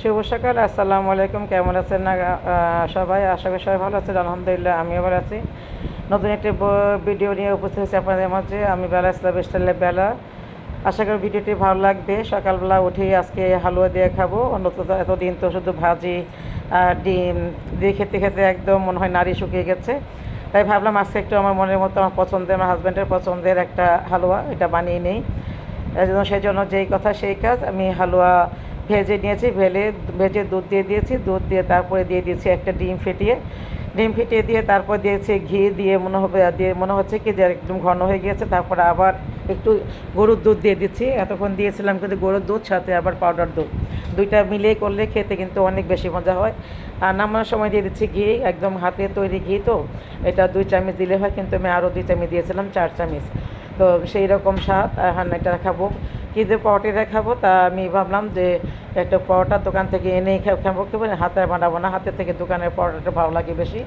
শুভ সকাল, আসসালামু আলাইকুম। কেমন আছেন না সবাই? আশা করি সবাই ভালো আছেন। আলহামদুলিল্লাহ, আমিও ভালো আছি। নতুন একটি ভিডিও নিয়ে উপস্থিত হয়েছি আপনাদের মাঝে। আমি বেলা ইসলাম স্টাইলের বেলা। আশা করি ভিডিওটি ভালো লাগবে। সকালবেলা উঠে আজকে হালুয়া দিয়ে খাব। অন্তত এতদিন তো শুধু ভাজি ডিম দিয়ে খেতে খেতে একদম মনে হয় নারী শুকিয়ে গেছে। তাই ভাবলাম আজকে একটু আমার মনের মতো, আমার পছন্দের, আমার হাজব্যান্ডের পছন্দের একটা হালুয়া। এটা বানিয়ে নেই। সেই জন্য যেই কথা, সেই কাজ। আমি হালুয়া ভেজে নিয়েছি, ভেলে ভেজে দুধ দিয়ে দিয়েছি, দুধ দিয়ে তারপরে দিয়ে দিয়েছি একটা ডিম ফেটিয়ে। ডিম ফেটিয়ে দিয়ে তারপর দিয়েছি ঘি দিয়ে মনে হবে, দিয়ে মনে হচ্ছে কি যে একদম ঘন হয়ে গিয়েছে, তারপরে আবার একটু গরুর দুধ দিয়ে দিচ্ছি। এতক্ষণ দিয়েছিলাম কিন্তু গরুর দুধ, সাথে আবার পাউডার দুধ। দুইটা মিলিয়ে করলে খেতে কিন্তু অনেক বেশি মজা হয়। আর নামানোর সময় দিয়ে দিচ্ছি ঘি, একদম হাতে তৈরি ঘি তো, এটা দুই চামচ দিলে হয়, কিন্তু আমি আরও দুই চামচ দিয়েছিলাম, চার চামচ। তো সেই রকম স্বাদ এটা খাব। কী দিয়ে পরোটা খাব তা আমি ভাবলাম যে একটা পরোটার দোকান থেকে এনেই খাব কি বলে হাতে বানাবো না, হাতে থেকে দোকানের পরোটাটা ভালো লাগে বেশি।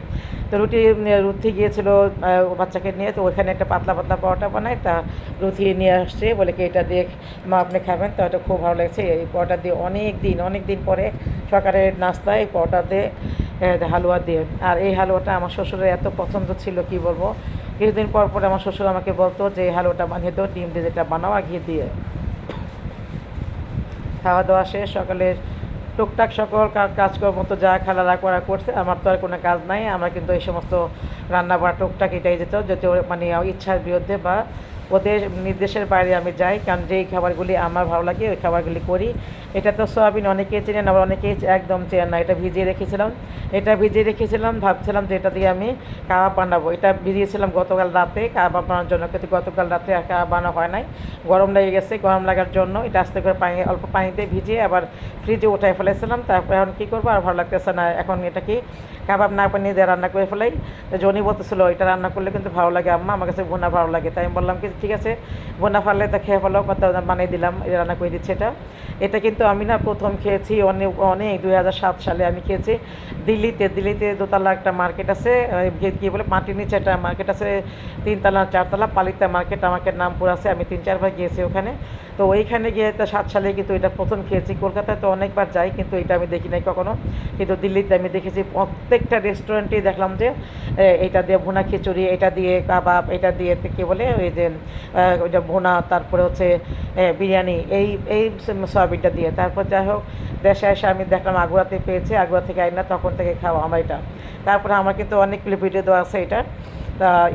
তো রুটি রুটি গিয়েছিল বাচ্চাকে নিয়ে, তো ওইখানে একটা পাতলা পাতলা পরোটা বানায়, তা রুথি নিয়ে আসছে, বলে কি এটা দিয়ে মা আপনি খাবেন, তো এটা খুব ভালো লাগছে। এই পরোটা দিয়ে অনেক দিন অনেক দিন পরে সকালের নাস্তায় এই পরোটা দিয়ে হালুয়া দিয়ে। আর এই হালুয়াটা আমার শ্বশুরের এত পছন্দ ছিল, কি বলব? কিছুদিন পর পর আমার শ্বশুর আমাকে বলতো যে হালুয়াটা বানিয়ে দাও, ডিম দিয়ে যেটা বানাও, আর দিয়ে। খাওয়া দাওয়া শেষ, সকালে টুকটাক সকল কাজকর্ম তো যা খেলারা করা করছে, আমার তো আর কোনো কাজ নাই। আমরা কিন্তু এই সমস্ত রান্না বাড়া টুকটাক এটাই যেত, যেতে মানে ইচ্ছার বিরুদ্ধে বা ওদের নির্দেশের বাইরে আমি যাই, কারণ যেই খাবারগুলি আমার ভালো লাগে, ওই খাবারগুলি করি। এটা তো সোয়াবিন অনেকেই চেনেন, আবার অনেকেই একদম চেনেন না, এটা ভিজিয়ে রেখেছিলাম। এটা ভিজিয়ে রেখেছিলাম, ভাবছিলাম যে এটা দিয়ে আমি কাবাব বানাবো। এটা ভিজিয়েছিলাম গতকাল রাতে, কাবাব বানানোর জন্য, কিন্তু গতকাল রাতে আর কাবাব বানানো হয় নাই। গরম লেগে গেছে, গরম লাগার জন্য, এটা আস্তে করে পানি, অল্প পানিতে ভিজিয়ে আবার ফ্রিজে উঠাই ফেলেছিলাম। তারপরে এখন কী করব, আর ভালো লাগতেছে না, এখন এটা কি কাবাব না বানিয়ে দিয়ে রান্না করে ফেলাই? জনি বলতেছিল এটা রান্না করলে কিন্তু ভালো লাগে আম্মা, আমার কাছে বোনা ভালো লাগে। তাই আমি বললাম কি ঠিক আছে? বোনা ফালে তা খেয়ে ফেলো বানিয়ে দিলাম রান্না করে দিচ্ছে এটা। এটা কিন্তু আমি না প্রথম খেয়েছি অনেক অনেক, দুই হাজার সাত সালে আমি খেয়েছি। দিল্লিতে দিল্লিতে দোতলা একটা মার্কেট আছে কি- বলে, মাটির নিচে একটা মার্কেট আছে, তিনতলা, চারতলা, পালিতা মার্কেট, আমাকে নামপুর আছে, আমি তিন চারবার গিয়েছি ওখানে। তো ওইখানে গিয়ে তো সাত সালে কিন্তু এটা প্রথম খেয়েছি। কলকাতায় তো অনেকবার যাই, কিন্তু এটা আমি দেখি নাই কখনো। কিন্তু দিল্লিতে আমি দেখেছি প্রত্যেকটা রেস্টুরেন্টেই দেখলাম যে এটা দিয়ে ভুনা খিচুড়ি, এটা দিয়ে কাবাব, এটা দিয়ে কী বলে, ওই যে ওইটা ভুনা, তারপরে হচ্ছে বিরিয়ানি, এই এই সয়াবিনটা দিয়ে। তারপর যাই হোক, দেশে এসে আমি দেখলাম আগুয়াতে পেয়েছি। আগুয়া থেকে আইনা তখন থেকে খাওয়া আমার এটা। তারপরে আমার কিন্তু অনেকগুলো ভিডিও দেওয়া আছে এটা।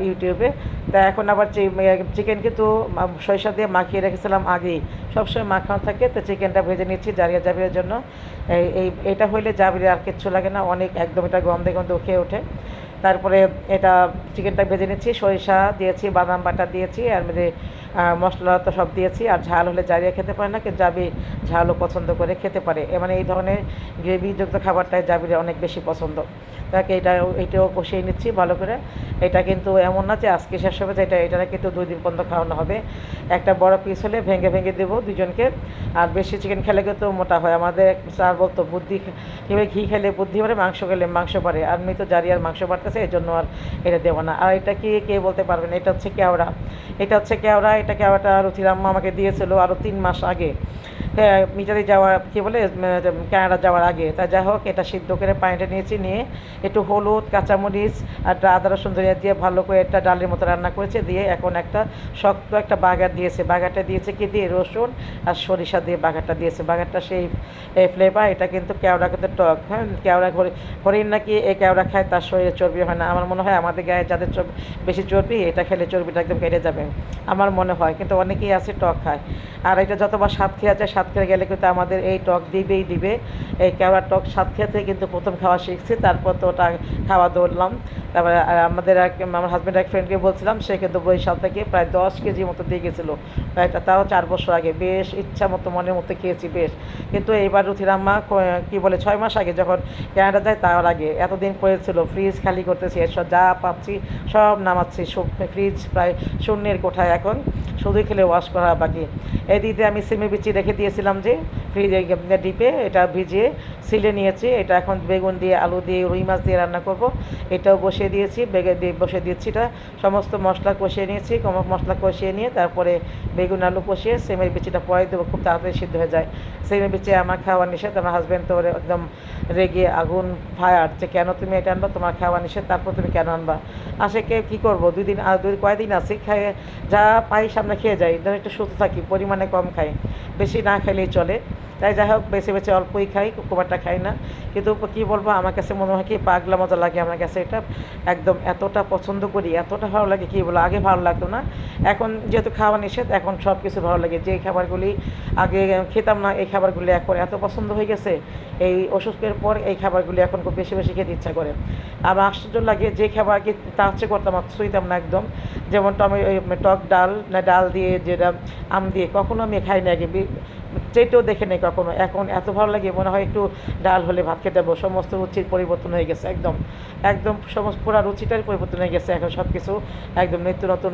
ইউটিউবে। তা এখন আবার চিকেন কিন্তু সরিষা দিয়ে মাখিয়ে রেখেছিলাম আগেই। সবসময় মাখানো থাকে, তো চিকেনটা ভেজে নিচ্ছি জারিয়া জাবিরের জন্য। এই এটা হইলে জাবিরে আর কিচ্ছু লাগে না, অনেক একদম এটা গন্ধে গন্ধে খেয়ে ওঠে। তারপরে এটা চিকেনটা ভেজে নিচ্ছি, সরিষা দিয়েছি, বাদাম বাটা দিয়েছি, আর মধ্যে মশলা তো সব দিয়েছি, আর ঝাল হলে জারিয়া খেতে পারে না, কিন্তু জাবি ঝালও পছন্দ করে খেতে পারে। মানে এই ধরনের গ্রেভিযুক্ত খাবারটাই জাবির অনেক বেশি পছন্দ। তাকে এটা, এটাও কষিয়ে নিচ্ছি ভালো করে। এটা কিন্তু এমন না যে আজকে শেষ হবে এটা এটা কিন্তু দুই দিন পর্যন্ত খাওয়ানো হবে। একটা বড় পিস হলে ভেঙে ভেঙে দেবো দুজনকে। আর বেশি চিকেন খেলে কিন্তু মোটা হয়। আমাদের স্যার বলতো, বুদ্ধি কীভাবে ঘি খেলে বুদ্ধি বাড়ে, মাংস খেলে মাংস বাড়ে। আর আমি তো আর মাংস বাড়তেছে এই জন্য আর এটা দেবো না। আর এটা কি কে বলতে পারবেন এটা হচ্ছে কেওড়া। এটা হচ্ছে কেওড়া। এটা কেওড়াটা রুথির আম্মা আমাকে দিয়েছিল আরও তিন মাস আগে। মিটারে যাওয়ার, কী বলে কানাডা যাওয়ার আগে। তা যাই হোক, এটা সিদ্ধ করে পানিটা নিয়েছি, নিয়ে একটু হলুদ, কাঁচামরিচ আর আদা, রসুন, ধনিয়া দিয়ে ভালো করে একটা ডালের মতো রান্না করেছে। দিয়ে এখন একটা শক্ত একটা বাগার দিয়েছে। বাগারটা দিয়েছে কি? দিয়ে রসুন আর সরিষা দিয়ে বাগারটা দিয়েছে। বাগারটা সেই ফ্লেভার এটা কিন্তু কেওড়া কিন্তু টক। হ্যাঁ কেওড়া হরি- হরিণ নাকি এই কেওড়া খায়, তার শরীরে চর্বি হয় না। আমার মনে হয় আমাদের গায়ে যাদের চর্বি, বেশি চর্বি, এটা খেলে চর্বিটা একদম কেটে যাবে। আমার মনে হয়, কিন্তু অনেকেই আছে টক খায়। আর এটা যতবার খেয়ে যায় খেয়ে গেলে কিন্তু আমাদের এই টক দিবেই দিবে। এই কেওড়ার টক স্বাদ খেতে কিন্তু প্রথম খাওয়া শিখছি। তারপর তো ওটা খাওয়া দৌড়লাম তারপরে আমাদের এক, আমার হাজব্যান্ড এক ফ্রেন্ডকে বলছিলাম, সে কিন্তু বরিশাল থেকে প্রায় দশ কেজি মতো দিয়ে গেছিল। এটা তাও চার বছর আগে, বেশ ইচ্ছা মতো মনের মতো খেয়েছি, বেশ। কিন্তু এইবার রুথিরাম্মা কি বলে, ছয় মাস আগে যখন ক্যানাডা যায়, তার আগে এতদিন পড়েছিল ফ্রিজ খালি করতেছি এসব যা পাচ্ছি সব নামাচ্ছি ফ্রিজ প্রায় শূন্যের কোঠায় এখন, শুধুই খেলে ওয়াশ করা বাকি। এই দিকে আমি সিমের বিচি রেখে দিয়েছিলাম যে ফ্রিজে ডিপে এটা ভিজিয়ে, সিলে নিয়েছি, এটা এখন বেগুন দিয়ে, আলু দিয়ে, রুই মাছ দিয়ে রান্না করব, এটাও বসিয়ে দিয়েছি, বেগে বসিয়ে দিয়েছি এটা। সমস্ত মশলা কষিয়ে নিয়েছি মশলা কষিয়ে নিয়ে তারপরে বেগুন আলু কষিয়ে সেমের বিচিটা পরে দেবো, খুব তাড়াতাড়ি সিদ্ধ হয়ে যায়। সেমের বিচি আমার খাওয়া নিষেধ, আমার হাজব্যান্ড তো একদম রেগে আগুন ফায়ার যে কেন তুমি এটা আনবা, তোমার খাওয়া নিষেধ, তারপর তুমি কেন আনবা? আসে কে কী করব? দুই দিন আর দুই, কয়দিন আছি, খাই, যা পাই সামনে খেয়ে যাই, ধর একটু সুস্থ থাকি, পরিমাণে কম খাই, বেশি না খেলেই চলে। তাই যাই হোক বেছে বেছে অল্পই খাই খুব একটা খাই না। কিন্তু কী বলব, আমার কাছে মনে হয় কি, পাগলা মজা লাগে আমার কাছে। এটা একদম এতটা পছন্দ করি, এতটা ভালো লাগে কী বলো আগে ভালো লাগতো না। এখন যেহেতু খাওয়া নিষেধ, এখন সব কিছু ভালো লাগে। যে খাবারগুলি আগে খেতাম না, এই খাবারগুলি এখন এত পছন্দ হয়ে গেছে, এই অসুস্থের পর এই খাবারগুলি এখন খুব বেশি বেশি খেতে ইচ্ছা করে। আমার আশ্চর্য লাগে যে খাবার কি তার চেয়ে করতাম আর ছুঁইতাম না একদম। যেমন টমে টক ডাল, না ডাল দিয়ে যেটা আম দিয়ে, কখনো আমি খাই না আগে। চেটেও দেখে নেই কখনো। এখন এত ভালো লাগে, মনে হয় একটু ডাল হলে ভাত খেতে দেবো সমস্ত রুচির পরিবর্তন হয়ে গেছে, একদম। একদম সমস্ত পুরা রুচিটার পরিবর্তন হয়ে গেছে, এখন সব কিছু একদম নিত্য নতুন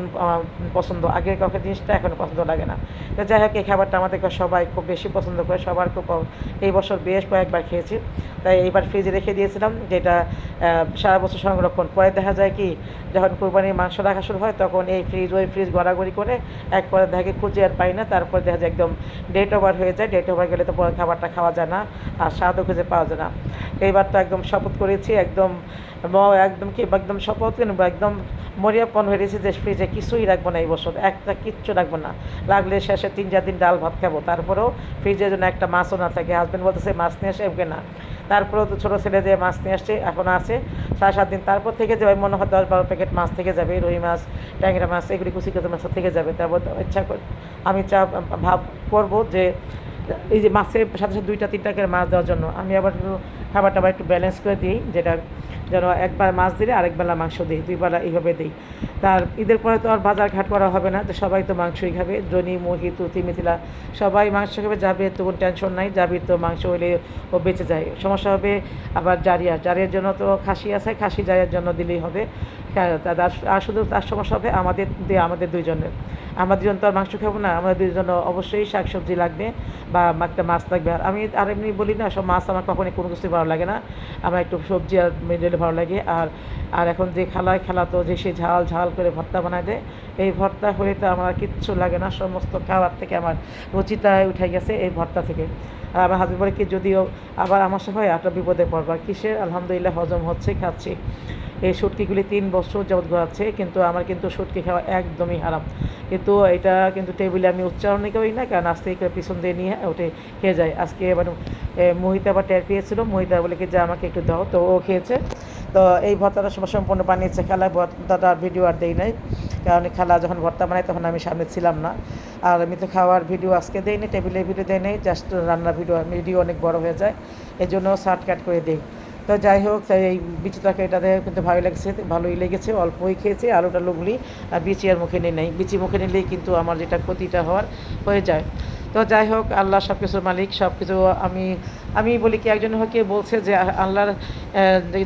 পছন্দ। আগের কাউকে জিনিসটা এখন পছন্দ লাগে না। তো যাই হোক, এই খাবারটা আমাদেরকে সবাই খুব বেশি পছন্দ করে, সবার খুব এই বছর বেশ কয়েকবার খেয়েছি। তাই এইবার ফ্রিজে রেখে দিয়েছিলাম, যেটা সারা বছর সংরক্ষণ। পরে দেখা যায় কি, যখন কোরবানির মাংস রাখা শুরু হয়, তখন এই ফ্রিজ ওই ফ্রিজ গড়াগড়ি করে এক পরে দেখে খুঁজে আর পাই না, তারপর দেখা যায় একদম ডেট ওভার হয়ে যায়। ডেট ওভার গেলে তো পরে খাবারটা খাওয়া যায় না, আর স্বাদও খুঁজে পাওয়া যায় না। এইবার তো একদম শপথ করেছি, একদম একদম কি, একদম শপথ একদম মরিয়াপন হয়ে গেছি যে ফ্রিজে কিছুই রাখব না এই বছর, একটা কিচ্ছু রাখব না। লাগলে শেষে তিন চার দিন ডাল ভাত খাব, তারপরেও ফ্রিজের জন্য একটা মাছও না থাকে হাজব্যান্ড বলতেছে, মাছ নিয়ে আসে? এমকে না। তারপরেও তো ছোটো ছেলে যে মাছ নিয়ে আসছে, এখন আছে। সাড়ে সাত দিন তারপর থেকে যাবে মনে হয় দশ বারো প্যাকেট মাছ থেকে যাবে, রুই মাছ, ট্যাংরা মাছ, এগুলি কুচিকত মাছ থেকে যাবে। তারপর ইচ্ছা কর, আমি চা, ভাব করব যে এই যে মাছের সাথে সাথে দুইটা, তিনটা করে মাছ দেওয়ার জন্য। আমি আবার খাবারটা আবার একটু ব্যালেন্স করে দিই, যেটা যেন একবার মাছ দিলে আরেকবেলা মাংস দিই দুইবেলা এইভাবে দিই। তার ঈদের পরে তো আর বাজার ঘাট করা হবে না তো সবাই তো মাংসই খাবে। জনি মহি তুতি মিথিলা সবাই মাংস খাবে যাবে তো কোনো টেনশন নাই যাবি তো মাংস হলে ও বেঁচে যায়। সমস্যা হবে আবার জারিয়া। জারিয়ার জন্য তো খাসি আছে খাসি জারিয়ার জন্য দিলেই হবে। হ্যাঁ, আর শুধু তার সমস্যা হবে আমাদের আমাদের দুইজনের। আমরা দুজন তো আর মাংস খাব না আমাদের দুজন অবশ্যই শাক সবজি লাগবে বা একটা মাছ লাগবে। আর আমি আর এমনি বলি না, সব মাছ আমার কখনই কোনো কিছু ভালো লাগে না। আমার একটু সবজি আর মিডলে ভালো লাগে। আর আর এখন যে খালায় খেলা তো যে সে ঝাল ঝাল করে ভর্তা বানায় দেয়, এই ভর্তা হলে তো আমার কিচ্ছু লাগে না। সমস্ত খাবার থেকে আমার রুচিতা উঠে গেছে এই ভর্তা থেকে। আর আমার হাজবেন্ড বলে কি, যদিও আবার আমার সাথে হয়, একটা বিপদে পড়বা। কিসের? আলহামদুলিল্লাহ হজম হচ্ছে, খাচ্ছি। এই শুটকিগুলি তিন বছর যাবৎ ঘোরাচ্ছে কিন্তু আমার কিন্তু শুটকি খাওয়া একদমই হারাম। কিন্তু এটা কিন্তু টেবিলে আমি উচ্চারণই করি না, কারণ আস্তে করে পিছন দিয়ে নিয়ে ওঠে খেয়ে যায়। আজকে মানে মহিতা আবার টের পেয়েছিল, মহিতা বলে কি, যে আমাকে একটু দাও। তো ও খেয়েছে। তো এই ভর্তাটা সম্পূর্ণ বানিয়েছে খেলায় ভর্তাটা ভিডিও আর দেই নাই, কারণ খেলা যখন ভর্তা বানাই তখন আমি সামনে ছিলাম না। আর আমি তো খাওয়ার ভিডিও আজকে দেই টেবিলে ভিডিও দেয় নেই, জাস্ট রান্নার ভিডিও ভিডিও অনেক বড় হয়ে যায় এই জন্য শার্ট কাট করে দিই। তো যাই হোক এই বিচি তরকারিটাতে কিন্তু ভালো লাগছে, ভালোই লেগেছে, অল্পই খেয়েছে, আলুটা লুগলি আর বিচি আর মুখে নিয়ে নেই। বিচি মুখে নিলেই কিন্তু আমার যেটা ক্ষতিটা হওয়ার হয়ে যায়। তো যাই হোক, আল্লাহ সব কিছুর মালিক সব কিছু আমি আমি বলি কি, একজন হকে বলছে যে আল্লাহর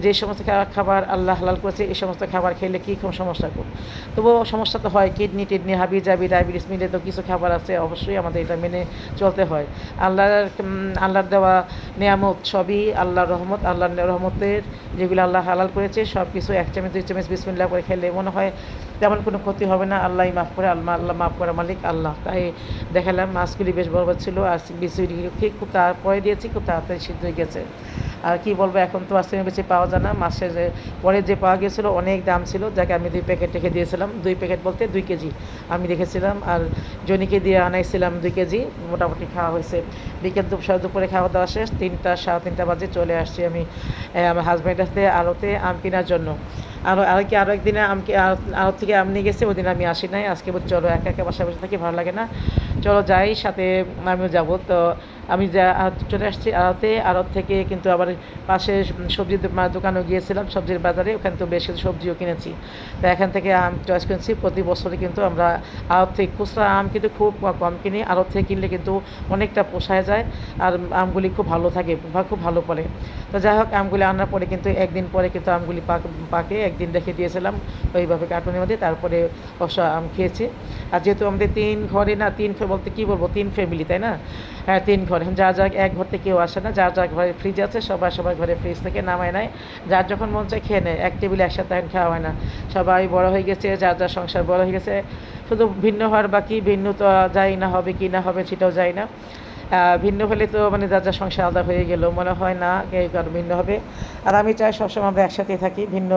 যে সমস্ত খাবার আল্লাহ হালাল করেছে, এই সমস্ত খাবার খেলে কী কোনো সমস্যা করব? তবুও সমস্যা তো হয়, কিডনি টিডনি হাবি জাবি ডায়াবেটিস মিলে তো কিছু খাবার আছে, অবশ্যই আমাদের এটা মেনে চলতে হয়। আল্লাহর আল্লাহর দেওয়া নিয়ামত সবই আল্লাহর রহমত, আল্লাহর রহমতের যেগুলো আল্লাহ হালাল করেছে সব কিছু এক চামচ, দুই চামচ বিসমিল্লা করে খেলে মনে হয় তেমন কোনো ক্ষতি হবে না আল্লাহই মাফ করে, আল্লাহ আল্লাহ মাফ করা মালিক আল্লাহ। তাই দেখালাম, মাছগুলি বেশ বড় ছিল, আর বিসুরি খুব তারপরে দিয়েছি, খুব তাড়াতাড়ি সিদ্ধ হয়ে গেছে। আর কি বলব, এখন তো আসলে বেশি পাওয়া যায় না। মাছের যে, পরে যে পাওয়া গিয়েছিল, অনেক দাম ছিল। যাকে আমি দুই প্যাকেট রেখে দিয়েছিলাম, দুই প্যাকেট বলতে দুই কেজি আমি রেখেছিলাম। আর জনিকে দিয়ে আনাইছিলাম দুই কেজি, মোটামুটি খাওয়া হয়েছে। বিকেল দুপুর দুপুরে খাওয়া দাওয়া শেষ, তিনটা, সাড়ে তিনটা বাজে চলে আসছি আমি আমার হাজব্যান্ড আসতে আলোতে আম কেনার জন্য। আরও আর কি আরও একদিনে আমকে আরও থেকে আম নিয়ে গেছে, ওদিন আমি আসি নাই। আজকে চলো একা একা বাসায় বসে থাকি, ভালো লাগে না। চলো যাই, সাথে আমিও যাব। তো আমি যা চলে আসছি আড়তে। আড়ত থেকে কিন্তু আবার পাশে সবজির দো- দোকানে গিয়েছিলাম, সবজির বাজারে। ওখানে তো বেশ কিছু সবজিও কিনেছি। তা এখান থেকে আম চয়েস কিনেছি প্রতি বছরে কিন্তু আমরা আড়ত থেকে খুচরা আম কিন্তু খুব কম কিনি। আড়ত থেকে কিনলে কিন্তু অনেকটা পোষায় যায়। আর আমগুলি খুব ভালো থাকে খুব ভালো পড়ে। তো যাই হোক, আমগুলি আনার পরে কিন্তু একদিন পরে কিন্তু আমগুলি পাক, পাকে। একদিন রেখে দিয়েছিলাম। ওইভাবে কার্টুনের মধ্যে তারপরে অবশ্য আম খেয়েছি। আর যেহেতু আমাদের তিন ঘরে না, তিন বলতে কী বলব? তিন ফ্যামিলি, তাই না? হ্যাঁ তিন ঘরে। যা যা এক ঘর থেকে কেউ আসে না, যার যার ঘরে ফ্রিজ আছে, সবাই সবার ঘরে ফ্রিজ থেকে নামায় নেয়। যার যখন মন চায় খেয়ে নেয়, এক টেবিলে একসাথে এখন খাওয়া হয় না। সবাই বড় হয়ে গেছে, যার যার সংসার বড় হয়ে গেছে। শুধু ভিন্ন হওয়ার বাকি, ভিন্ন তো যাই না হবে কি না হবে সেটাও যায় না। ভিন্ন হলে তো মানে যার যার সংসার আলাদা হয়ে গেল, মনে হয় না কেউ কারও ভিন্ন হবে। আর আমি চাই সবসময় আমরা একসাথেই থাকি, ভিন্ন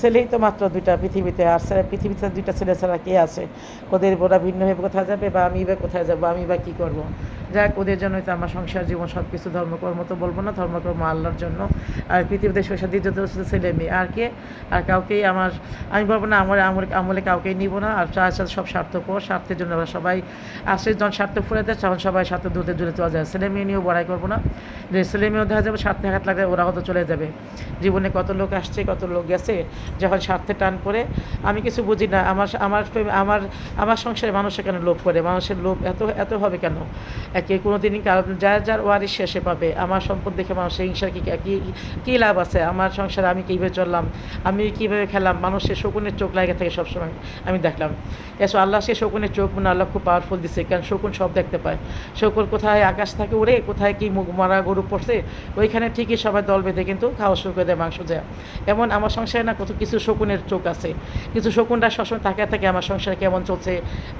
ছেলেই তো মাত্র দুইটা পৃথিবীতে, আর পৃথিবীতে দুইটা ছেলে ছাড়া কে আছে? ওদের ওরা ভিন্ন হয়ে কোথায় যাবে বা আমি বা কোথায় যাব, আমি বা কী করব? যাক, ওদের জন্যই তো আমার সংসার, জীবন সব কিছু ধর্মকর্ম তো বলব না, ধর্মকর্ম আল্লাহর জন্য। আর পৃথিবীতে শৈশব দ্বিতীয়ত হচ্ছে ছেলে মেয়ে। আর কে? আর কাউকেই আমার, আমি বলব না, আমার আমলে আমলে কাউকেই নিব না। আর চার সাথে সব স্বার্থপর, স্বার্থের জন্য আমরা সবাই আসে। যখন স্বার্থ ফুরে দেয়, তখন সবাই স্বার্থ দূরে দূরে চলে যায়। ছেলে মেয়ে নিয়েও বড়াই করব না। যে ছেলে মেয়েও দেখা যাবে স্বার্থে হাত লাগলে ওরা হয়তো চলে যাবে। জীবনে কত লোক আসছে, কত লোক গেছে, যখন স্বার্থে টান করে আমি কিছু বুঝি না। আমার আমার আমার আমার সংসারে মানুষের কেন লোভ করে? মানুষের লোভ এত এত হবে কেন? কে কোনো কারণ যার যার ওয়ারিশ শেষে পাবে। আমার সম্পদ দেখে মানুষের হিংসার কী কি লাভ আছে? আমার সংসারে আমি কীভাবে চললাম? আমি কীভাবে খেলাম মানুষের শকুনের চোখ লাগে থাকে সবসময়, আমি দেখলাম। এসো, আল্লাহ সে শকুনের চোখ মানে আল্লাহ খুব পাওয়ারফুল দিচ্ছে কারণ শকুন সব দেখতে পায়। শকুন কোথায়? আকাশ থাকে উড়ে, কোথায় কি মুখ মারা গরু পড়ছে? ওইখানে ঠিকই সবাই দল বেঁধে কিন্তু খাওয়া শুরু করে দেয়, মাংস দেয়। এমন আমার সংসারে না কত কিছু শকুনের চোখ আছে। কিছু শকুনরা সবসময় তাকিয়ে থাকে, আমার সংসারে কেমন চলছে?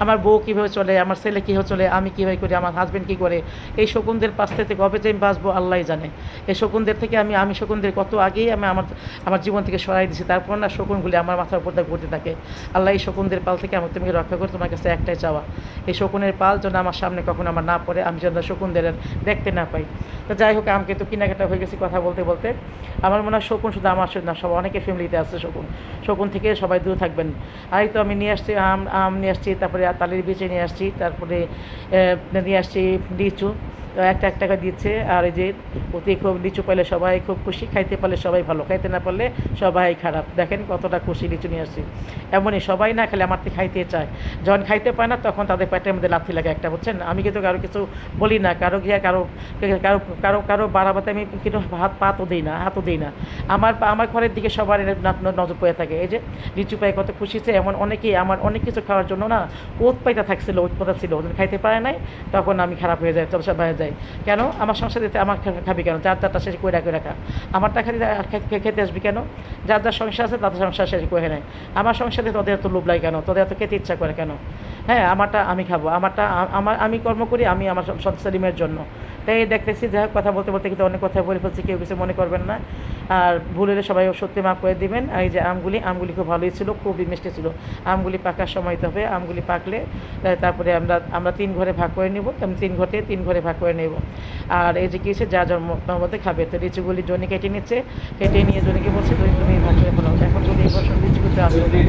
আমার বউ কীভাবে চলে? আমার ছেলে কীভাবে চলে? আমি কীভাবে করি? আমার হাজব্যান্ড কী করে? এই শকুনদের পাশ থেকে কবে যে আমি বাঁচবো আল্লাহই জানে। এই শকুনদের থেকে আমি আমি শকুনদের কত আগেই আমি আমার আমার জীবন থেকে সরাই দিছি। তারপর না শকুনগুলি আমার মাথার উপর ঘুরতে থাকে। আল্লাহ এই শকুনদের পাল থেকে আমার তুমি রক্ষা করে, তোমার কাছে একটাই চাওয়া। এই শকুনের পাল যেন আমার সামনে কখনো আমার না পড়ে, আমি যেন শকুনদের দেখতে না পাই। তো যাই হোক, আমাকে তো কেনাকাটা হয়ে গেছি কথা বলতে বলতে। আমার মনে হয় শকুন শুধু আমার শুধু না, সব অনেকে ফ্যামিলিতে আছে শকুন। শকুন থেকে সবাই দূরে থাকবেন। আর তো আমি নিয়ে আসছি আম আম নিয়ে আসছি, তারপরে তালের বিচে নিয়ে আসছি, তারপরে নিয়ে আসছি লিচু তো একটা এক টাকা দিচ্ছে আর এই যে অতি খুব লিচু পেলে সবাই খুব খুশি, খাইতে পারলে সবাই ভালো, খাইতে না পারলে সবাই খারাপ। দেখেন কতটা খুশি লিচু নিয়ে আসছি। এমনই সবাই না খেলে আমার থেকে খাইতে চায়। যখন খাইতে পায় না, তখন তাদের পেটের মধ্যে লাথি লাগে একটা, বুঝছেন? আমি কিন্তু কারও কিছু বলি না, কারও গিয়ে কারও কারও কারও কারও বাড়াবাতে আমি কিন্তু হাত, পাতও দিই না, হাতও দিই না। আমার আমার ঘরের দিকে সবার নজর পড়ে থাকে। এই যে লিচু পায়ে কত খুশি হচ্ছে এমন অনেকেই, আমার অনেক কিছু খাওয়ার জন্য না, ওত পাইতে থাকছিল ওতপাতা ছিল। ওদের খাইতে পারে নাই, তখন আমি খারাপ হয়ে যাই চলসা হয়ে যাই কেন? আমার সংসার দিতে আমার খাবি কেন? যার যারটা শেষ করে রাখে রাখা আমারটা খালি খেতে আসবি কেন? যার যার সংসার আছে তাদের সংসার শেষ করে নেয়। আমার সংসারে তোদের এত লোভ লাগে কেন? তোদের এত খেতে ইচ্ছা করে কেন? হ্যাঁ আমারটা আমি খাব। আমারটা আমার, আমি কর্ম করি, আমি আমার সংসারিমের জন্য। তাই দেখতেছি, যাই কথা বলতে বলতে কিন্তু অনেক কথা বলে ফেলছি, কেউ কিছু মনে করবেন না। আর ভুল হলে সবাই সত্যি মাফ করে দিবেন। এই যে আমগুলি আমগুলি খুব ভালোই ছিল খুবই মিষ্টি ছিল। আমগুলি পাকার সময় দিতে হবে আমগুলি পাকলে তারপরে আমরা আমরা তিন ঘরে ভাগ করে নেব। তেমন তিন ঘরে তিন ঘরে ভাগ করে নেব। আর এই যে কী হচ্ছে যা জন্ম মধ্যে খাবে। তো লিচুগুলি জনি কেটে নিচ্ছে কেটে নিয়ে জনিকে বলছে জনি তুমি ভাগ করে ফেলো। এখন যদি এই বছর লিচু করতে আসবে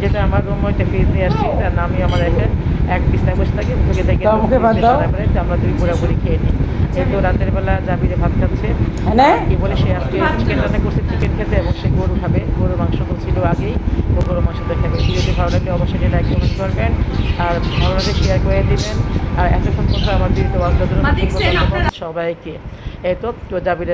যেটা আমার রুম একটা ফ্রিজ নিয়ে আসছি তার নামই আমার একটা এক বিছনায় বসে থাকি থেকে দেখে আমরা দুই পুরাপুরি খেয়ে নিই। যেহেতু রাতের বেলা জাবিরে ভাত খাচ্ছে হ্যাঁ? কি বলে সে আজকে চিকেন রান্না করছে চিকেন খেতে এবং সে গরু খাবে। গরুর মাংস তো ছিল আগেই ও গরুর মাংস দেখাবে খাবে যদি ভালো লাগলে অবশ্যই লাইক কমেন্ট করবেন আর ভালো লাগলে শেয়ার করে দিবেন। আর এতক্ষণ কথা আমার দিদি তো মা সবাইকে। এই তো তো জাবিরের